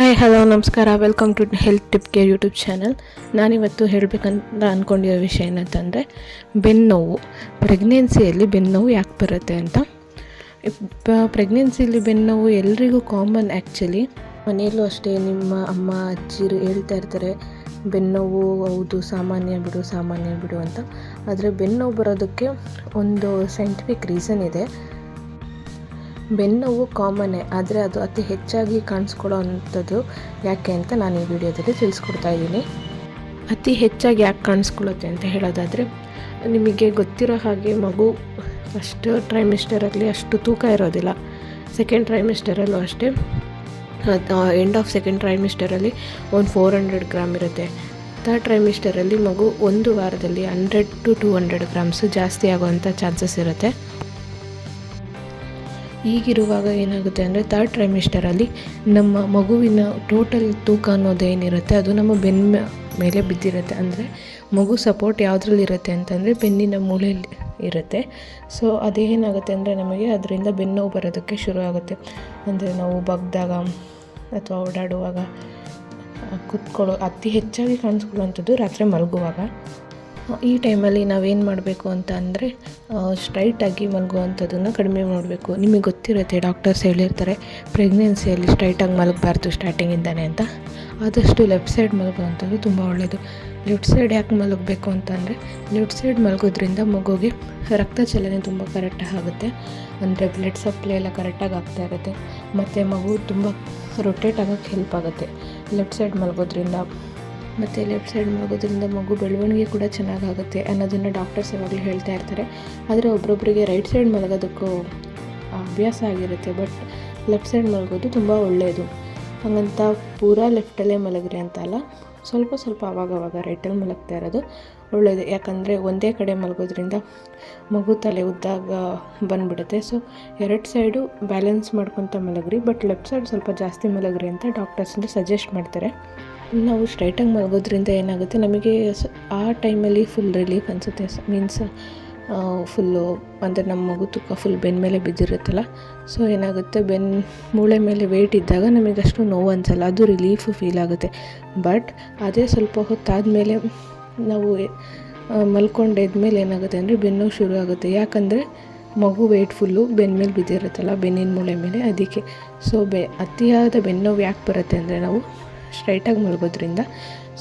Hi hello ನಮಸ್ಕಾರ. Welcome to health tip care YouTube channel ನಾನಿವತ್ತು ಹೇಳಬೇಕಂತ ಅಂದ್ಕೊಂಡಿರೋ ವಿಷಯ ಏನಂತಂದರೆ, ಬೆನ್ನೋವು. ಪ್ರೆಗ್ನೆನ್ಸಿಯಲ್ಲಿ ಬೆನ್ನೋವು ಯಾಕೆ ಬರುತ್ತೆ ಅಂತ. ಪ್ರೆಗ್ನೆನ್ಸಿಯಲ್ಲಿ ಬೆನ್ನೋವು ಎಲ್ರಿಗೂ ಕಾಮನ್ ಆ್ಯಕ್ಚುಲಿ ಮನೆಯಲ್ಲೂ ಅಷ್ಟೇ ನಿಮ್ಮ ಅಮ್ಮ, ಅಜ್ಜಿರು ಹೇಳ್ತಾ ಇರ್ತಾರೆ, ಬೆನ್ನೋವು ಹೌದು, ಸಾಮಾನ್ಯ ಬಿಡು ಸಾಮಾನ್ಯ ಬಿಡು ಅಂತ. ಆದರೆ ಬೆನ್ನೋವು ಬರೋದಕ್ಕೆ ಒಂದು ಸೈಂಟಿಫಿಕ್ ರೀಸನ್ ಇದೆ. ಬೆನ್ನೋವು ಕಾಮನ್ನೇ ಆದರೆ ಅದು ಅತಿ ಹೆಚ್ಚಾಗಿ ಕಾಣಿಸ್ಕೊಳ್ಳೋ ಅಂಥದ್ದು ಯಾಕೆ ಅಂತ ನಾನು ಈ ವಿಡಿಯೋದಲ್ಲಿ ತಿಳಿಸ್ಕೊಡ್ತಾ ಇದ್ದೀನಿ. ಅತಿ ಹೆಚ್ಚಾಗಿ ಯಾಕೆ ಕಾಣಿಸ್ಕೊಳ್ಳುತ್ತೆ ಅಂತ ಹೇಳೋದಾದರೆ, ನಿಮಗೆ ಗೊತ್ತಿರೋ ಹಾಗೆ ಮಗು ಫಸ್ಟ್ ಟ್ರೈಮಿಸ್ಟರಲ್ಲಿ ಅಷ್ಟು ತೂಕ ಇರೋದಿಲ್ಲ. ಸೆಕೆಂಡ್ ಟ್ರೈಮಿಸ್ಟರಲ್ಲೂ ಅಷ್ಟೇ. ಎಂಡ್ ಆಫ್ ಸೆಕೆಂಡ್ ಟ್ರೈಮಿಸ್ಟರಲ್ಲಿ ಒಂದು ಫೋರ್ ಹಂಡ್ರೆಡ್ ಗ್ರಾಮ್ ಇರುತ್ತೆ. ಥರ್ಡ್ ಟ್ರೈಮಿಸ್ಟರಲ್ಲಿ ಮಗು ಒಂದು ವಾರದಲ್ಲಿ hundred to two hundred grams ಜಾಸ್ತಿ ಆಗುವಂಥ ಚಾನ್ಸಸ್ ಇರುತ್ತೆ. ಈಗಿರುವಾಗ ಏನಾಗುತ್ತೆ ಅಂದರೆ ಥರ್ಡ್ ಟ್ರೈಮಿಸ್ಟರಲ್ಲಿ ನಮ್ಮ ಮಗುವಿನ ಟೋಟಲ್ ತೂಕ ಅನ್ನೋದೇನಿರುತ್ತೆ ಅದು ನಮ್ಮ ಬೆನ್ನ ಮೇಲೆ ಬಿದ್ದಿರುತ್ತೆ. ಅಂದರೆ ಮಗು ಸಪೋರ್ಟ್ ಯಾವುದ್ರಲ್ಲಿ ಇರುತ್ತೆ ಅಂತಂದರೆ ಬೆನ್ನಿನ ಮೂಳೆಯಲ್ಲಿ ಇರುತ್ತೆ. ಸೊ ಅದೇನಾಗುತ್ತೆ ಅಂದರೆ ನಮಗೆ ಅದರಿಂದ ಬೆನ್ನೋವು ಬರೋದಕ್ಕೆ ಶುರು ಆಗುತ್ತೆ. ಅಂದರೆ ನಾವು ಬಗ್ದಾಗ ಅಥವಾ ಓಡಾಡುವಾಗ, ಕುತ್ಕೊಳ್ಳೋ ಅತಿ ಹೆಚ್ಚಾಗಿ ಕಾಣಿಸ್ಕೊಳ್ಳುವಂಥದ್ದು ರಾತ್ರಿ ಮಲಗುವಾಗ. ಈ ಟೈಮಲ್ಲಿ ನಾವೇನು ಮಾಡಬೇಕು ಅಂತ ಅಂದರೆ ಸ್ಟ್ರೈಟಾಗಿ ಮಲಗುವಂಥದ್ದನ್ನು ಕಡಿಮೆ ಮಾಡಬೇಕು. ನಿಮಗೆ ಗೊತ್ತಿರುತ್ತೆ ಡಾಕ್ಟರ್ಸ್ ಹೇಳಿರ್ತಾರೆ ಪ್ರೆಗ್ನೆನ್ಸಿಯಲ್ಲಿ ಸ್ಟ್ರೈಟಾಗಿ ಮಲಗಬಾರ್ದು ಸ್ಟಾರ್ಟಿಂಗಿಂದನೇ ಅಂತ. ಆದಷ್ಟು ಲೆಫ್ಟ್ ಸೈಡ್ ಮಲಗುವಂಥದ್ದು ತುಂಬ ಒಳ್ಳೆಯದು ಲೆಫ್ಟ್ ಸೈಡ್ ಯಾಕೆ ಮಲಗಬೇಕು ಅಂತಂದರೆ ಲೆಫ್ಟ್ ಸೈಡ್ ಮಲಗೋದ್ರಿಂದ ಮಗುಗೆ ರಕ್ತ ಚಲನೆ ತುಂಬ ಕರೆಕ್ಟಾಗಿ ಆಗುತ್ತೆ. ಅಂದರೆ ಬ್ಲಡ್ ಸಪ್ಲೈ ಎಲ್ಲ ಕರೆಕ್ಟಾಗಿ ಆಗ್ತಾ ಇರುತ್ತೆ. ಮತ್ತು ಮಗು ತುಂಬ ರೊಟೇಟ್ ಆಗೋಕ್ಕೆ ಹೆಲ್ಪ್ ಆಗುತ್ತೆ. ಲೆಫ್ಟ್ ಸೈಡ್ ಮಲಗೋದ್ರಿಂದ ಮತ್ತು ಲೆಫ್ಟ್ ಸೈಡ್ ಮಲಗೋದ್ರಿಂದ ಮಗು ಬೆಳವಣಿಗೆ ಕೂಡ ಚೆನ್ನಾಗಾಗುತ್ತೆ ಅನ್ನೋದನ್ನು ಡಾಕ್ಟರ್ಸ್ ಯಾವಾಗಲೂ ಹೇಳ್ತಾ ಇರ್ತಾರೆ. ಆದರೆ ಒಬ್ಬೊಬ್ಬರಿಗೆ ರೈಟ್ ಸೈಡ್ ಮಲಗೋದಕ್ಕೂ ಅಭ್ಯಾಸ ಆಗಿರುತ್ತೆ ಬಟ್ ಲೆಫ್ಟ್ ಸೈಡ್ ಮಲಗೋದು ತುಂಬ ಒಳ್ಳೆಯದು ಹಾಗಂತ ಪೂರಾ ಲೆಫ್ಟಲ್ಲೇ ಮಲಗ್ರಿ ಅಂತ ಅಲ್ಲ ಸ್ವಲ್ಪ ಸ್ವಲ್ಪ ಆವಾಗವಾಗ ರೈಟಲ್ಲಿ ಮಲಗ್ತಾ ಇರೋದು ಒಳ್ಳೆಯದು ಯಾಕಂದರೆ ಒಂದೇ ಕಡೆ ಮಲಗೋದ್ರಿಂದ ಮಗು ತಲೆ ಉದ್ದಾಗ ಬಂದುಬಿಡುತ್ತೆ. ಸೊ ಎರಡು ಸೈಡು ಬ್ಯಾಲೆನ್ಸ್ ಮಾಡ್ಕೊತ ಮಲಗ್ರಿ ಬಟ್ ಲೆಫ್ಟ್ ಸೈಡ್ ಸ್ವಲ್ಪ ಜಾಸ್ತಿ ಮಲಗ್ರಿ ಅಂತ ಡಾಕ್ಟರ್ಸಿಂದ ಸಜೆಸ್ಟ್ ಮಾಡ್ತಾರೆ. ನಾವು ಸ್ಟ್ರೈಟಾಗಿ ಮಲಗೋದ್ರಿಂದ ಏನಾಗುತ್ತೆ? ನಮಗೆ ಆ ಟೈಮಲ್ಲಿ ಫುಲ್ ರಿಲೀಫ್ ಅನಿಸುತ್ತೆ. ಮೀನ್ಸ್ ಫುಲ್ಲು ಅಂದರೆ ನಮ್ಮ ಮಗು ತುಕ್ಕ ಫುಲ್ ಬೆನ್ನ ಮೇಲೆ ಬಿದ್ದಿರುತ್ತಲ್ಲ ಸೊ ಏನಾಗುತ್ತೆ? ಬೆನ್ ಮೂಳೆ ಮೇಲೆ ವೆಯ್ಟ್ ಇದ್ದಾಗ ನಮಗೆ ಅಷ್ಟು ನೋವು ಅನಿಸಲ್ಲ, ಅದು ರಿಲೀಫು ಫೀಲ್ ಆಗುತ್ತೆ. ಬಟ್ ಅದೇ ಸ್ವಲ್ಪ ಹೊತ್ತಾದಮೇಲೆ ನಾವು ಮಲ್ಕೊಂಡಿದ್ಮೇಲೆ ಏನಾಗುತ್ತೆ ಅಂದರೆ ಬೆನ್ನು ಶುರು ಆಗುತ್ತೆ. ಯಾಕಂದರೆ ಮಗು ವೆಯ್ಟ್ ಫುಲ್ಲು ಬೆನ್ನ ಮೇಲೆ ಬಿದ್ದಿರುತ್ತಲ್ಲ, ಬೆನ್ನಿನ ಮೂಳೆ ಮೇಲೆ, ಅದಕ್ಕೆ. ಸೊ ಬೆ, ಅತಿಯಾದ ಬೆನ್ನೋವು ಯಾಕೆ ಬರುತ್ತೆ ಅಂದರೆ ನಾವು ಸ್ಟ್ರೈಟಾಗಿ ಮಲಗೋದ್ರಿಂದ.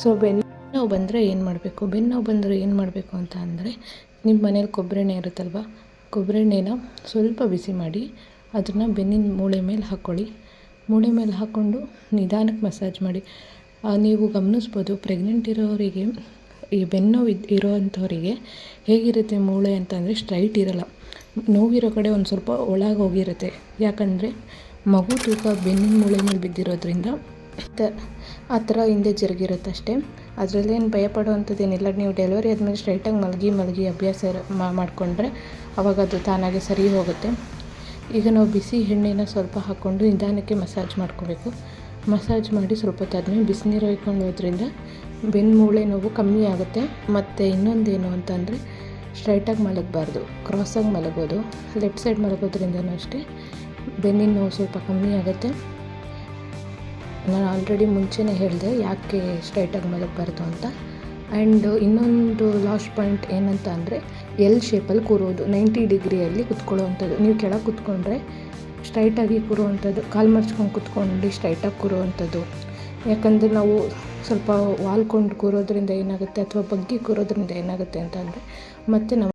ಸೊ ಬೆನ್ನು ನೋವು ಬಂದರೆ ಏನು ಮಾಡಬೇಕು? ಬೆನ್ನು ಬಂದರೆ ಏನು ಮಾಡಬೇಕು ಅಂತ ಅಂದರೆ ನಿಮ್ಮ ಮನೇಲಿ ಕೊಬ್ಬರಿ ಎಣ್ಣೆ ಇರುತ್ತಲ್ವ? ಕೊಬ್ಬರಿ ಎಣ್ಣೆನ ಸ್ವಲ್ಪ ಬಿಸಿ ಮಾಡಿ ಅದನ್ನು ಬೆನ್ನಿನ ಮೂಳೆ ಮೇಲೆ ಹಾಕ್ಕೊಳ್ಳಿ. ಮೂಳೆ ಮೇಲೆ ಹಾಕ್ಕೊಂಡು ನಿಧಾನಕ್ಕೆ ಮಸಾಜ್ ಮಾಡಿ. ನೀವು ಗಮನಿಸ್ಬೋದು ಪ್ರೆಗ್ನೆಂಟ್ ಇರೋರಿಗೆ, ಈ ಬೆನ್ನು ಇರೋ ಅಂಥವರಿಗೆ ಹೇಗಿರುತ್ತೆ ಮೂಳೆ ಅಂತಂದರೆ ಸ್ಟ್ರೈಟ್ ಇರೋಲ್ಲ. ನೋವಿರೋ ಕಡೆ ಒಂದು ಸ್ವಲ್ಪ ಒಳಗೆ ಹೋಗಿರುತ್ತೆ. ಯಾಕಂದರೆ ಮಗು ತೂಕ ಬೆನ್ನಿನ ಮೂಳೆ ಮೇಲೆ ಬಿದ್ದಿರೋದ್ರಿಂದ ಆ ಥರ ಹಿಂದೆ ಜರುಗಿರುತ್ತೆ ಅಷ್ಟೇ. ಅದರಲ್ಲೇನು ಭಯ ಪಡುವಂಥದ್ದೇನಿಲ್ಲ ನೀವು ಡೆಲಿವರಿ ಆದಮೇಲೆ ಸ್ಟ್ರೈಟಾಗಿ ಮಲಗಿ ಮಲಗಿ ಅಭ್ಯಾಸ ಮಾಡಿಕೊಂಡ್ರೆ ಅವಾಗ ಅದು ತಾನಾಗೆ ಸರಿ ಹೋಗುತ್ತೆ. ಈಗ ನಾವು ಬಿಸಿ ಎಣ್ಣೆನ ಸ್ವಲ್ಪ ಹಾಕ್ಕೊಂಡು ನಿಧಾನಕ್ಕೆ ಮಸಾಜ್ ಮಾಡ್ಕೋಬೇಕು. ಮಸಾಜ್ ಮಾಡಿ ಸ್ವಲ್ಪ ಹೊತ್ತಾದ್ಮೇಲೆ ಬಿಸಿನೀರು ಹೊಯ್ಕೊಂಡು ಹೋದ್ರಿಂದ ಬೆನ್ನು ಮೂಳೆ ನೋವು ಕಮ್ಮಿ ಆಗುತ್ತೆ. ಮತ್ತು ಇನ್ನೊಂದೇನು ಅಂತಂದರೆ ಸ್ಟ್ರೈಟಾಗಿ ಮಲಗಬಾರ್ದು ಕ್ರಾಸಾಗಿ ಮಲಗೋದು ಲೆಫ್ಟ್ ಸೈಡ್ ಮಲಗೋದ್ರಿಂದನೂ ಅಷ್ಟೇ ಬೆನ್ನಿನ ನೋವು ಸ್ವಲ್ಪ ಕಮ್ಮಿ ಆಗುತ್ತೆ. ನಾನು ಆಲ್ರೆಡಿ ಮುಂಚೆನೇ ಹೇಳಿದೆ ಯಾಕೆ ಸ್ಟ್ರೈಟಾಗಿ ಮಲಗಬಾರ್ದು ಅಂತ. ಆ್ಯಂಡ್ ಇನ್ನೊಂದು ಲಾಸ್ಟ್ ಪಾಯಿಂಟ್ ಏನಂತ ಅಂದರೆ ಎಲ್ ಶೇಪಲ್ಲಿ ಕೂರೋದು ನೈಂಟಿ ಡಿಗ್ರಿಯಲ್ಲಿ ಕುತ್ಕೊಳ್ಳೋವಂಥದ್ದು. ನೀವು ಕೆಳಗೆ ಕುತ್ಕೊಂಡ್ರೆ ಸ್ಟ್ರೈಟಾಗಿ ಕೂರುವಂಥದ್ದು, ಕಾಲು ಮರ್ಚ್ಕೊಂಡು ಕುತ್ಕೊಂಡು ಸ್ಟ್ರೈಟಾಗಿ ಕೂರುವಂಥದ್ದು. ಯಾಕಂದರೆ ನಾವು ಸ್ವಲ್ಪ ವಾಲ್ಕೊಂಡು ಕೂರೋದ್ರಿಂದ ಏನಾಗುತ್ತೆ ಅಥವಾ ಬಗ್ಗಿ ಕೂರೋದ್ರಿಂದ ಏನಾಗುತ್ತೆ ಅಂತಂದರೆ ಮತ್ತು ನಾವು